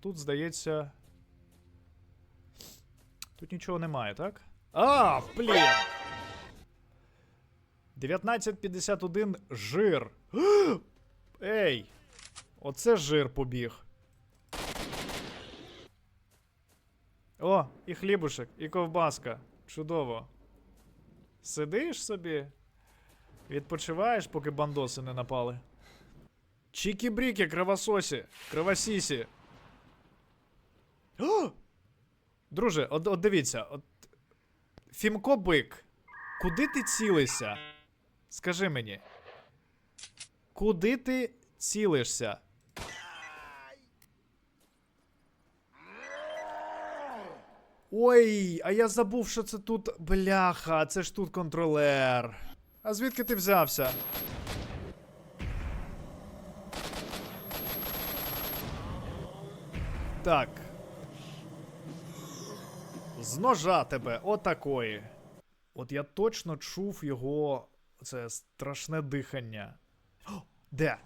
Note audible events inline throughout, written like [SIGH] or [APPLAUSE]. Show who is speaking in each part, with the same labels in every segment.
Speaker 1: тут, здається. Тут нічого немає, так? А, блін! 1951 жир. [GASPS] Ей! Оце жир побіг. О, і хлібушек, і ковбаска. Чудово. Сидиш собі, відпочиваєш, поки бандоси не напали. Чікі-бріки, кровососі, кровосісі. [GASPS] Друже, от, от дивіться, от. Фімко бик, куди ти цілився? Скажи мені. Куди ти цілишся? Ой, а я забув, що це тут. Бляха, це ж тут контролер. А звідки ти взявся? Так. З ножа тебе, отакої. От я точно чув його. Це страшне дихання. О, де?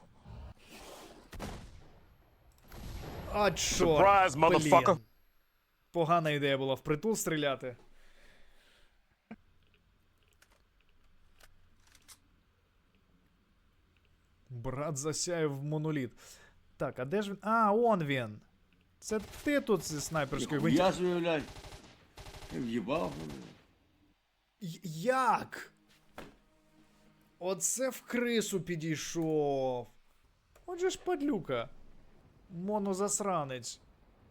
Speaker 1: А чорт,
Speaker 2: Surprise, motherfucker.
Speaker 1: Погана ідея була впритул стріляти. Брат засяяв в моноліт. Так, а де ж він? А, он він. Це ти тут зі снайперською
Speaker 3: Я собі, блядь, я в'їбав.
Speaker 1: мене. Як? Оце в крису підійшов. Отже ж падлюка. Монозасранець.